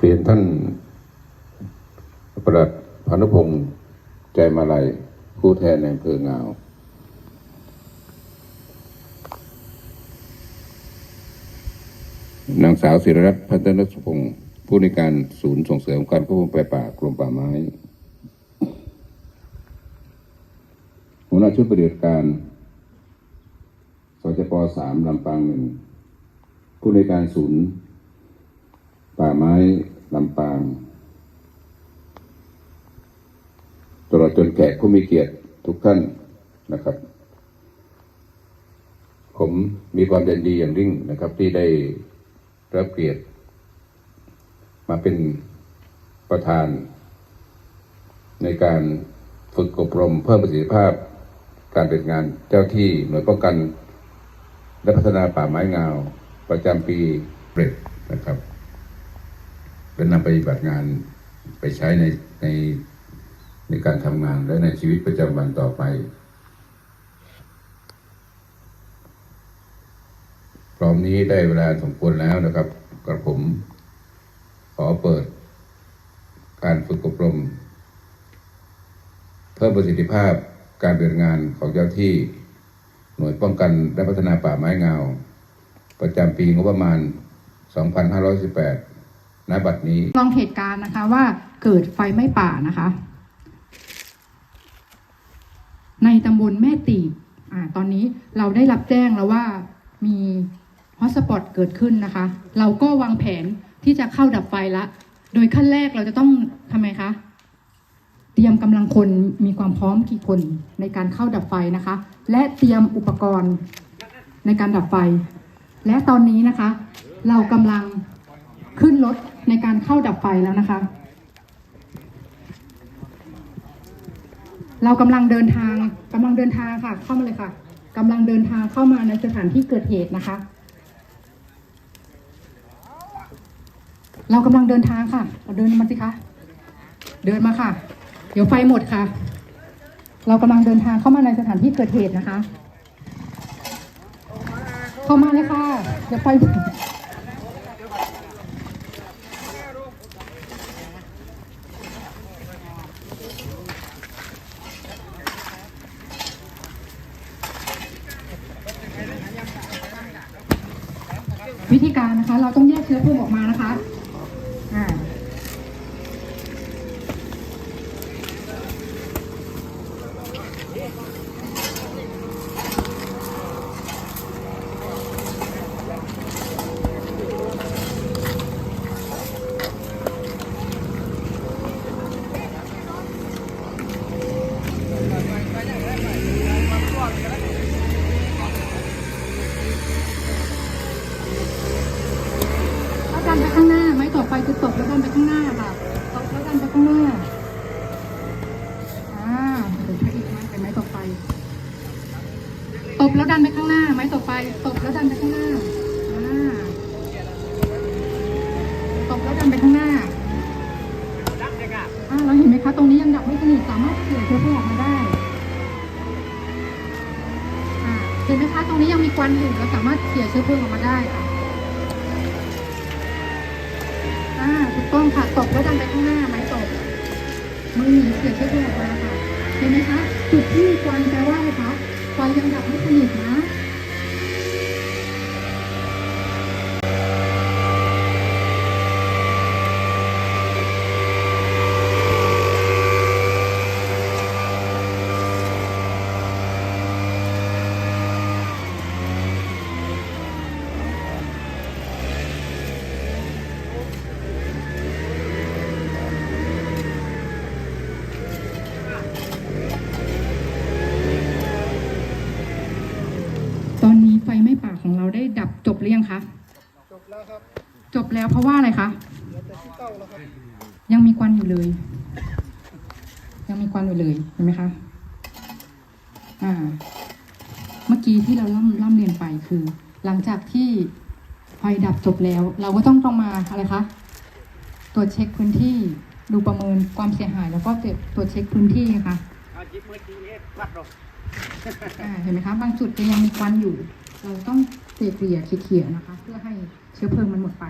เรียนท่านประหลัดพานุพงศ์ใจมาลัยผู้แทนในอำเภองาว นางสาวศิรรัตน์พัฒนสุพงศ์ผู้ในการศูนย์ส่งเสริมการควบคุมไฟป่ากรมป่าไม้ หัวหน้าชุดปฏิบัติการสจปสามลำปางหนึ่งผู้ในการศูนย์ ป่าไม้ลำปางตลอดจนแขกผู้มีเกียรติทุกท่านนะครับ ผมมีความยินดีอย่างยิ่งนะครับ ที่ได้รับเกียรติ มาเป็นประธาน ในการฝึกอบรมเพิ่มประสิทธิภาพ การเป็นงานเจ้าที่หน่วยป้องกัน และพัฒนาป่าไม้งาว ประจำปีเบรดนะครับ เป็นนำไปปฏิบัติงานไปใช้ในในในการทำงานและในชีวิตประจำวันต่อไป พร้อมนี้ได้เวลาสมควรแล้วนะครับกระผม ขอเปิด การฝึกอบรม เพิ่มประสิทธิภาพการปฏิบัติงานของเจ้าที่หน่วยป้องกันและพัฒนาป่าไม้เงา ประจำปีงบประมาณ 2518 ณบัดนี้ลองเหตุการณ์นะคะว่าเกิดไฟไหม้ป่านะคะ ในตำบลแม่ตีบอ่าตอนนี้เราได้รับแจ้งแล้วว่ามีฮอตสปอตเกิดขึ้นนะคะ เราก็วางแผนที่จะเข้าดับไฟละ โดยขั้นแรกเราจะต้องทำไมคะ เตรียมกำลังคนมีความพร้อมกี่คนในการเข้าดับไฟนะคะ และเตรียมอุปกรณ์ในการดับไฟ และตอนนี้นะคะ เรากำลัง ขึ้นรถในการเข้าดับไฟแล้วนะคะ เรากำลังเดินทางกำลังเดินทางค่ะ เข้ามาเลยค่ะกำลังเดินทางเข้ามาในสถานที่เกิดเหตุนะคะ เรากำลังเดินทางค่ะเดินมาสิคะเดินมาค่ะ เดี๋ยวไฟหมดค่ะ เรากำลังเดินทางเข้ามาในสถานที่เกิดเหตุนะคะ เข้ามาเลยค่ะ เดี๋ยวไฟ วิธีการนะคะ เราต้องแยกเชื้อเพลิงออกมานะคะอ่าแล้วดันไปข้างหน้า ไม้ต่อไปคือตบแล้วดันไปข้างหน้าค่ะตบแล้วดันไปข้างหน้า อ่าเดี๋ยวใช้อีกไม้เป็นไม้ต่อไป ตบแล้วดันไปข้างหน้า ไม้ต่อไป ตบแล้วดันไปข้างหน้า อ่า ตบแล้วดันไปข้างหน้า อ่าเราเห็นไหมคะ ตรงนี้ยังดับไม่สนิท สามารถเขี่ยเชื้อเพลิงออกมาได้ อ่า เห็นไหมคะ ต รงนี้ยังมีควันอยู่เราสามารถเขี่ยเชื้อเพลิงออกมาได้ค่ะอ่าถูกต้องค่ะตกแล้วดันไปข้างหน้าไม้ตกมือหนีเขี่ยเชื้อเพลิงออกมาค่ะเห็นไหมคะจุดที่ควันแปลว่าอะไรคะไฟยังดับไม่สนิทนะ ฟไหม้ป่าของเราได้ดับจบหรือยังคะจบแล้วครับจบแล้วเพราะว่าอะไรคะเหลือแต่ที่เต้าแล้วครับยังมีควันอยู่เลย ยังมีควันอยู่เลยเห็นไหมคะอ่า เมื่อกี้ที่เราล่ำล่ำเรียนไปคือ หลังจากที่ไฟดับจบแล้ว เราก็ต้องต้องมาอะไรคะตรวจเช็คพื้นที่ดูประเมินความเสียหาย แล้วก็ตรวจเช็คพื้นที่ค่ะเอาจิบมือจีเอสวัดหรอกอ่าเห็นไหมคะบางจุดจะยังมีควันอยู่ เราต้องเกลี่ยเขี่ยๆนะคะ เพื่อให้เชื้อเพลิงมันหมดไป